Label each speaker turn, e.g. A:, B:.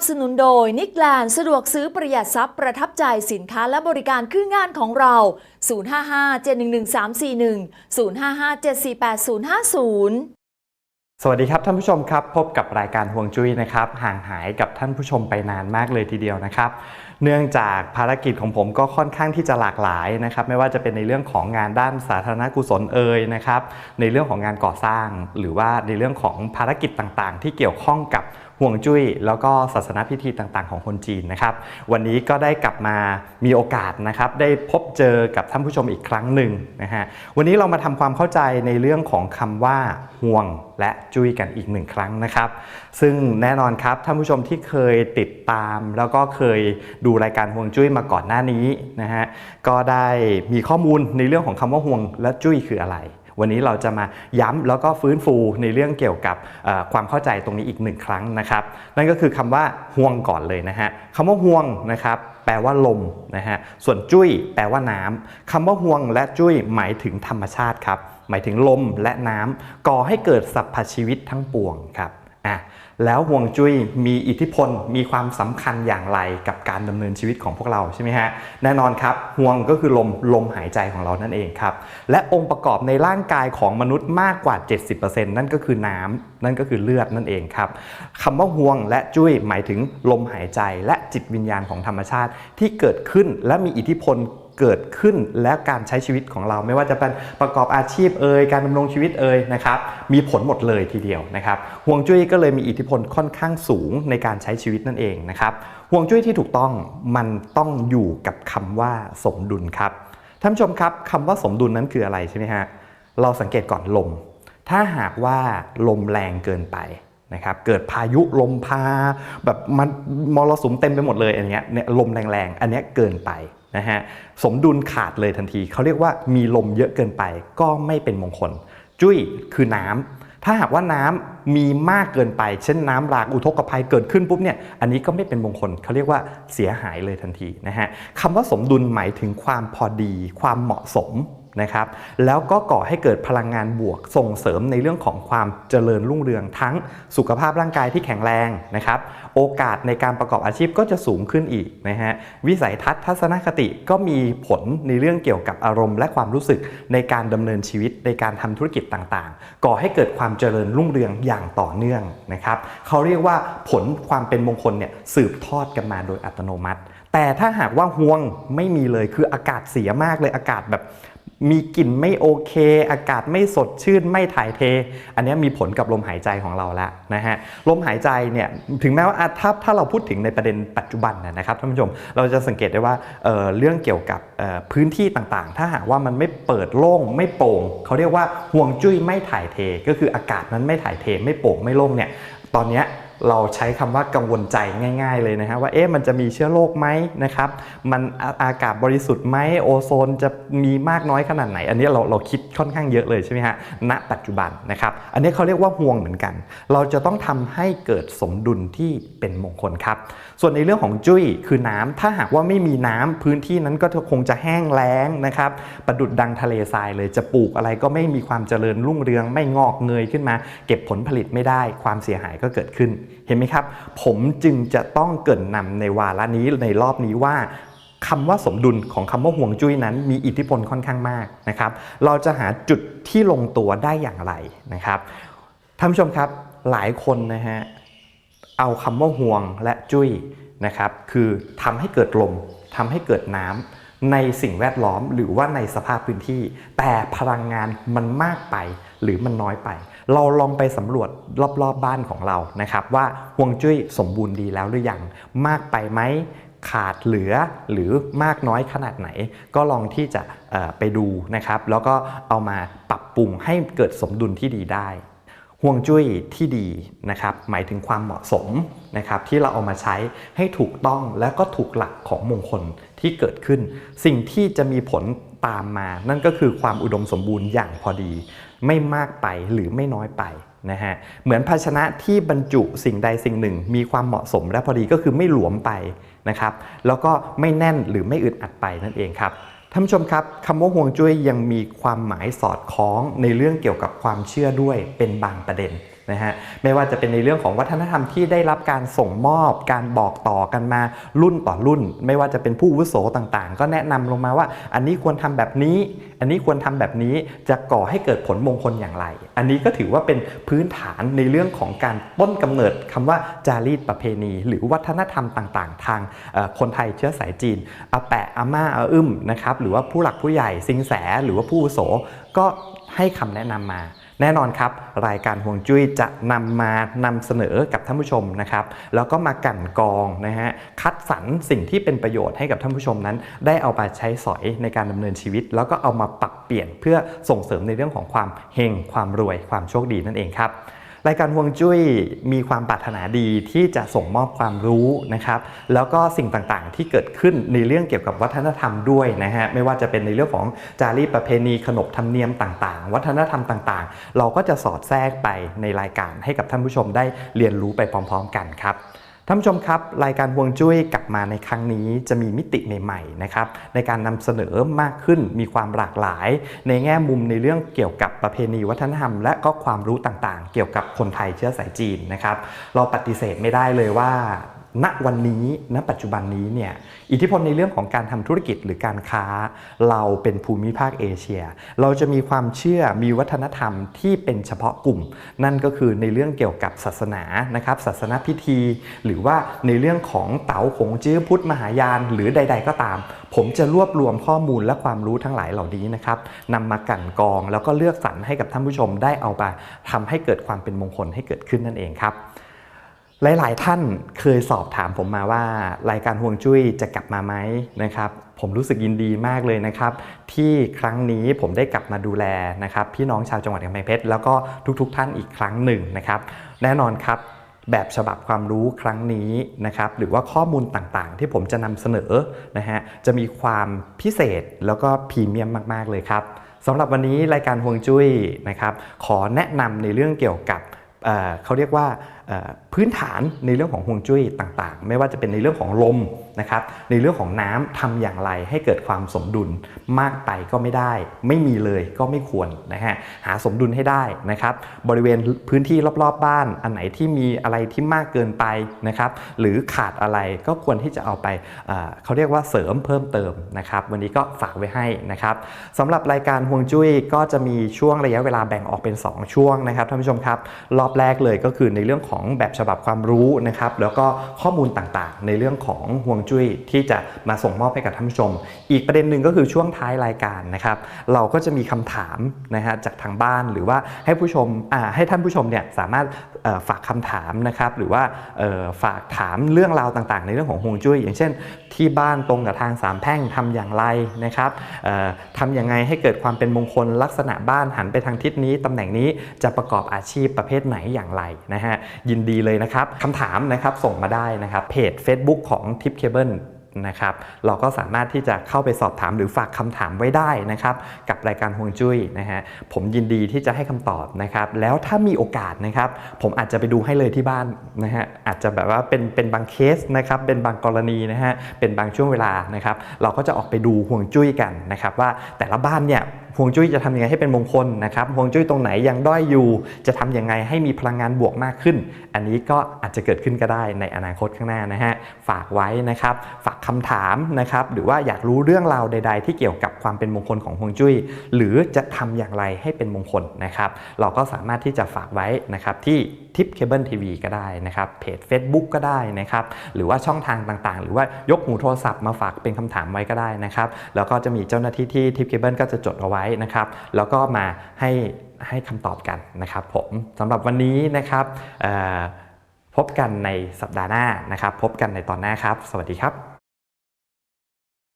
A: บสนุนโดยนิกแลนสะดวกซื้อประหยัดทรัพย์ประทับใจสินค้าและบริการคืองานของเรา 055-711-341 055-748-050
B: สวัสดีครับท่านผู้ชมครับ พบกับรายการห่วงจุ้ยนะครับ ห่างหายกับท่านผู้ชมไปนานมากเลยทีเดียวนะครับ เนื่องจากภารกิจของผมก็ค่อนข้างที่จะหลากหลายนะครับ ไม่ว่าจะเป็นในเรื่องของงานด้านสาธารณกุศลเอ่ยนะครับ ในเรื่องของงานก่อสร้าง หรือว่าในเรื่องของภารกิจต่างๆ ที่เกี่ยวข้องกับห่วงจุ้ยแล้วก็ศาสนพิธีต่างๆ ของคนจีนนะครับ วันนี้ก็ได้กลับมามีโอกาสนะครับ ได้พบเจอกับท่านผู้ชมอีกครั้งหนึ่งนะฮะวันนี้เรามาทำความเข้าใจในเรื่องของคำว่าห่วงและจุ้ยกันอีกหนึ่งครั้งนะครับ ซึ่งแน่นอนครับท่านผู้ชมที่เคยติดตามแล้วก็เคยดููรายการห่วงจุ้ยมาก่อนหน้านี้นะฮะก็ได้มีข้อมูลในเรื่องของคำว่าห่วงและจุ้ยคืออะไร วันนี้เราจะมาย้ำแล้วก็ฟื้นฟูในเรื่องเกี่ยวกับความเข้าใจตรงนี้อีกหนึ่งครั้งนะครับ นั่นก็คือคำว่าห่วงก่อนเลยนะฮะคำว่าห่วงนะครับแปลว่าลมนะฮะ ส่วนจุ้ยแปลว่าน้ำคำว่าห่วงและจุ้ยหมายถึงธรรมชาติครับ หมายถึงลมและน้ำก่อให้เกิดสรรพชีวิตทั้งปวงครับ อะ แล้วห่วงจุ้ยมีอิทธิพลมีความสำคัญอย่างไรกับการดำเนินชีวิตของพวกเราใช่ไหมฮะแน่นอนครับห่วงก็คือลมลมหายใจของเรานั่นเองครับ และองค์ประกอบในร่างกายของมนุษย์มากกว่า 70%นั่นก็คือน้ำนั่นก็คือเลือดนั่นเองครับคำว่าห่วงและจุ้ยหมายถึงลมหายใจและจิตวิญญาณของธรรมชาติที่เกิดขึ้นและมีอิทธิพล เกิดขึ้นและการใช้ชีวิตของเราไม่ว่าจะเป็นประกอบอาชีพเอ่ยการดำรงชีวิตเอ่ยนะครับมีผลหมดเลยทีเดียวนะครับห่วงจุ้ยก็เลยมีอิทธิพลค่อนข้างสูงในการใช้ชีวิตนั่นเองนะครับห่วงจุ้ยที่ถูกต้องมันต้องอยู่กับคำว่าสมดุลครับท่านผู้ชมครับคำว่าสมดุลนั้นคืออะไรใช่ไหมฮะเราสังเกตก่อนลม ถ้าหากว่าลมแรงเกินไปนะครับเกิดพายุลมพาแบบมันมรสุมเต็มไปหมดเลยอันเนี้ยเนี่ยลมแรงๆอันเนี้ยเกินไป นะฮะสมดุลขาดเลยทันที เขาเรียกว่ามีลมเยอะเกินไปก็ไม่เป็นมงคล จุ้ยคือน้ำถ้าหากว่าน้ำมีมากเกินไป เช่นน้ำหลากอุทกภัยเกิดขึ้นปุ๊บเนี่ยอันนี้ก็ไม่เป็นมงคลเขาเรียกว่าเสียหายเลยทันทีนะฮะคำว่าสมดุลหมายถึงความพอดี ความเหมาะสม นะครับแล้วก็ก่อให้เกิดพลังงานบวกส่งเสริมในเรื่องของความเจริญรุ่งเรืองทั้งสุขภาพร่างกายที่แข็งแรงนะครับโอกาสในการประกอบอาชีพก็จะสูงขึ้นอีกนะฮะวิสัยทัศน์ทัศนคติก็มีผลในเรื่องเกี่ยวกับอารมณ์ และความรู้สึกในการดำเนินชีวิตในการทำธุรกิจต่างๆ ก่อให้เกิดความเจริญรุ่งเรืองอย่างต่อเนื่องนะครับเขาเรียกว่าผลความเป็นมงคลเนี่ยสืบทอดกันมาโดยอัตโนมัติ แต่ถ้าหากว่าห่วงไม่มีเลยคืออากาศเสียมากเลยอากาศแบบ มีกลิ่นไม่โอเค อากาศไม่สดชื่นไม่ถ่ายเท อันนี้มีผลกับลมหายใจของเราแล้วนะฮะลมหายใจเนี่ยถึงแม้ว่าถ้าถ้าเราพูดถึงในประเด็นปัจจุบันนะครับท่านผู้ชมเราจะสังเกตได้ว่าเเรื่องเกี่ยวกับพื้นที่ต่างๆ ถ้าหากว่ามันไม่เปิดโล่งไม่โปร่งเขาเรียกว่าห่วงจุ้ยไม่ถ่ายเท ก็คืออากาศนั้นไม่ถ่ายเท ไม่โปร่งไม่โล่งเนี่ยตอนนี้ เราใช้คำว่ากังวลใจง่าย ๆเลยนะฮะว่าเอ๊ะมันจะมีเชื้อโรคไหมนะครับมันอากาศบริสุทธิ์ไหมโอโซนจะมีมากน้อยขนาดไหน อันนี้เราเราคิดค่อนข้างเยอะเลยใช่ไหมฮะณปัจจุบันนะครับอันนี้เขาเรียกว่าห่วงเหมือนกัน เราจะต้องทำให้เกิดสมดุลที่เป็นมงคลครับ ส่วนในเรื่องของจุ้ยคือน้ำถ้าหากว่าไม่มีน้ำพื้นที่นั้นก็คงจะแห้งแล้งนะครับประดุดดังทะเลทรายเลยจะปลูกอะไรก็ไม่มีความเจริญรุ่งเรือง ไม่งอกเงยขึ้นมา เก็บผลผลิตไม่ได้ความเสียหายก็เกิดขึ้นเห็นไหมครับ ผมจึงจะต้องเกรินนำในวาระนี้ในรอบนี้ว่าคำว่าสมดุลของคำว่าห่วงจุ้ยนั้นมีอิทธิพลค่อนข้างมากนะครับ เราจะหาจุดที่ลงตัวได้อย่างไรนะครับท่านผู้ชมครับหลายคนนะฮะเอาคำว่าห่วงและจุ้ยนะครับคือทำให้เกิดลมทำให้เกิดน้ำในสิ่งแวดล้อมหรือว่าในสภาพพื้นที่ แต่พลังงานมันมากไปหรือมันน้อยไป เราลองไปสำรวจรอบๆบบ้านของเรานะครับ ว่าห่วงจุ้ยสมบูรณ์ดีแล้วหรือยังมากไปไหมขาดเหลือหรือมากน้อยขนาดไหน ก็ลองที่จะไปดูนะครับ แล้วก็เอามาปรับปรุงให้เกิดสมดุลที่ดีได้ห่วงจุ้ยที่ดีนะครับ หมายถึงความเหมาะสมนะครับที่เราเอามาใช้ให้ถูกต้องและก็ถูกหลักของมงคลที่เกิดขึ้น สิ่งที่จะมีผล ตามมา นั่นก็คือความอุดมสมบูรณ์อย่างพอดี ไม่มากไปหรือไม่น้อยไปนะฮะเหมือนภาชนะที่บรรจุสิ่งใดสิ่งหนึ่ง มีความเหมาะสมและพอดีก็คือไม่หลวมไปนะครับแล้วก็ไม่แน่นหรือไม่อึดอัดไปนั่นเองครับท่านผู้ชมครับคำว่าห่วงจุ้ยยังมีความหมายสอดคล้องในเรื่องเกี่ยวกับความเชื่อด้วยเป็นบางประเด็น นะฮะไม่ว่าจะเป็นในเรื่องของวัฒนธรรมที่ได้รับการส่งมอบการบอกต่อกันมารุ่นต่อรุ่น ไม่ว่าจะเป็นผู้วุโสต่างๆ ก็แนะนำลงมาว่า อันนี้ควรทำแบบนี้ อันนี้ควรทำแบบนี้จะก่อให้เกิดผลมงคลอย่างไร อันนี้ก็ถือว่าเป็นพื้นฐานในเรื่องของการต้นกำเนิดคำว่าจารีตประเพณี หรือวัฒนธรรมต่างๆ ทางคนไทยเชื้อสายจีนอาแปะอาม่าอาอึ้มนะครับหรือว่าผู้หลักผู้ใหญ่สิงแสหรือว่าผู้วุโสก็ให้คำแนะนำมา แน่นอนครับ รายการห่วงจุ้ยจะนำมานำเสนอกับท่านผู้ชมนะครับ แล้วก็มากั่นกองนะฮะคัดสรรสิ่งที่เป็นประโยชน์ให้กับท่านผู้ชมนั้น ได้เอาไปใช้สอยในการดำเนินชีวิต แล้วก็เอามาปรับเปลี่ยนเพื่อส่งเสริมในเรื่องของความเฮงความรวยความโชคดีนั่นเองครับ รายการฮวงจุ้ยมีความปรารถนาดีที่จะส่งมอบความรู้นะครับ แล้วก็สิ่งต่างๆที่เกิดขึ้นในเรื่องเกี่ยวกับวัฒนธรรมด้วยนะฮะไม่ว่าจะเป็นในเรื่องของจารีตประเพณีขนบธรรมเนียมต่างๆ วัฒนธรรมต่างๆ เราก็จะสอดแทรกไปในรายการให้กับท่านผู้ชมได้เรียนรู้ไปพร้อม ๆ กันครับ ท่านผู้ชมครับรายการฮวงจุ้ยกลับมาในครั้งนี้จะมีมิติใหม่ๆนะครับในการนำเสนอมากขึ้นมีความหลากหลาย ในแง่มุมในเรื่องเกี่ยวกับประเพณีวัฒนธรรม และก็ความรู้ต่างๆ เกี่ยวกับคนไทยเชื้อสายจีนนะครับเราปฏิเสธไม่ได้เลยว่า ณวันนี้ณปัจจุบันนี้เนี่ยอิทธิพลในเรื่องของการทำธุรกิจหรือการค้า เราเป็นภูมิภาคเอเชีย เราจะมีความเชื่อมีวัฒนธรรมที่เป็นเฉพาะกลุ่ม นั่นก็คือในเรื่องเกี่ยวกับศาสนานะครับศาสนาพิธี หรือว่าในเรื่องของเต๋าขงจื้อพุทธมหายาน หรือใด ๆ ก็ตาม ผมจะรวบรวมข้อมูลและความรู้ทั้งหลายเหล่านี้นะครับนำมากั่นกอง แล้วก็เลือกสรรให้กับท่านผู้ชมได้เอามาทำให้เกิดความเป็นมงคลให้เกิดขึ้นนั่นเองครับ หลาย ๆ ท่านเคยสอบถามผมมาว่ารายการห่วงจุ้ยจะกลับมาไหมนะครับ ผมรู้สึกยินดีมากเลยนะครับ ที่ครั้งนี้ผมได้กลับมาดูแลนะครับ พี่น้องชาวจังหวัดกำแพงเพชรแล้วก็ทุกๆท่านอีกครั้งหนึ่งนะครับ แน่นอนครับแบบฉบับความรู้ครั้งนี้นะครับ หรือว่าข้อมูลต่างๆ ที่ผมจะนำเสนอนะฮะจะมีความพิเศษแล้วก็พรีเมียมมากๆเลยครับสำหรับวันนี้รายการห่วงจุ้ยนะครับ ขอแนะนำในเรื่องเกี่ยวกับเเขาเรียกว่า พื้นฐานในเรื่องของฮวงจุ้ยต่างๆ ไม่ว่าจะเป็นในเรื่องของลมนะครับในเรื่องของน้ำทำอย่างไรให้เกิดความสมดุลมากไปก็ไม่ได้ ไม่มีเลยก็ไม่ควรนะฮะหาสมดุลให้ได้นะครับบริเวณพื้นที่รอบๆบ้าน อันไหนที่มีอะไรที่มากเกินไปนะครับหรือขาดอะไรก็ควรที่จะเอาไปเเขาเรียกว่าเสริมเพิ่มเติมนะครับวันนี้ก็ฝากไว้ให้นะครับสำหรับรายการฮวงจุ้ยก็จะมีช่วงระยะเวลาแบ่งออกเป็น 2 ช่วงนะครับท่านผู้ชมครับรอบแรกเลยก็คือในเรื่องของแบบฉบับความรู้นะครับแล้วก็ข้อมูลต่างๆ ในเรื่องของฮวงจุ้ยที่จะมาส่งมอบให้กับท่านผู้ชม อีกประเด็นหนึ่งก็คือช่วงท้ายรายการนะครับ เราก็จะมีคำถามนะฮะจากทางบ้านหรือว่าให้ผู้ชมอ่าให้ท่านผู้ชมเนี่ยสามารถฝากคำถามนะครับหรือว่าฝากถามเรื่องราวต่างๆ ในเรื่องของฮวงจุ้ย อย่างเช่น ที่บ้านตรงกับทางสามแพร่งทำอย่างไรนะครับเอ่อทำยังไงให้เกิดความเป็นมงคลลักษณะบ้านหันไปทางทิศนี้ตำแหน่งนี้จะประกอบอาชีพประเภทไหนอย่างไรนะฮะยินดีเลยนะครับคำถามนะครับส่งมาได้นะครับเพจ Facebook ของทิปเคเบิลนะครับเราก็สามารถที่จะเข้าไปสอบถามหรือฝากคำถามไว้ได้นะครับกับรายการฮวงจุ้ยนะฮะผมยินดีที่จะให้คำตอบนะครับแล้วถ้ามีโอกาสนะครับ ผมอาจจะไปดูให้เลยที่บ้านนะฮะอาจจะแบบว่าเป็นเป็นบางเคสนะครับเป็นบางกรณีนะฮะเป็นบางช่วงเวลานะครับเราก็จะออกไปดูฮวงจุ้ยกันนะครับว่าแต่ละบ้านเนี่ย ฮวงจุ้ยจะทำยังไงให้เป็นมงคลนะครับฮวงจุ้ยตรงไหนยังด้อยอยู่ จะทำยังไงให้มีพลังงานบวกมากขึ้น อันนี้ก็อาจจะเกิดขึ้นก็ได้ในอนาคตข้างหน้านะฮะฝากไว้นะครับฝากคำถามนะครับหรือว่าอยากรู้เรื่องราวใด ๆ ที่เกี่ยวกับความเป็นมงคลของฮวงจุ้ย หรือจะทำอย่างไรให้เป็นมงคลนะครับ เราก็สามารถที่จะฝากไว้นะครับที่ทิปเคเบิลทีวีก็ได้นะครับเพจ Facebook ก็ได้นะครับหรือว่าช่องทางต่างๆ หรือว่ายกหูโทรศัพท์มาฝากเป็นคำถามไว้ก็ได้นะครับแล้วก็จะมีเจ้าหน้าที่ที่ทิปเคเบิลก็จะจดเอาไว้นะครับแล้วก็มาให้ให้คำตอบกันนะครับผมสำหรับวันนี้นะครับพบกันในสัปดาห์หน้านะครับ พบกันในตอนหน้าครับ สวัสดีครับ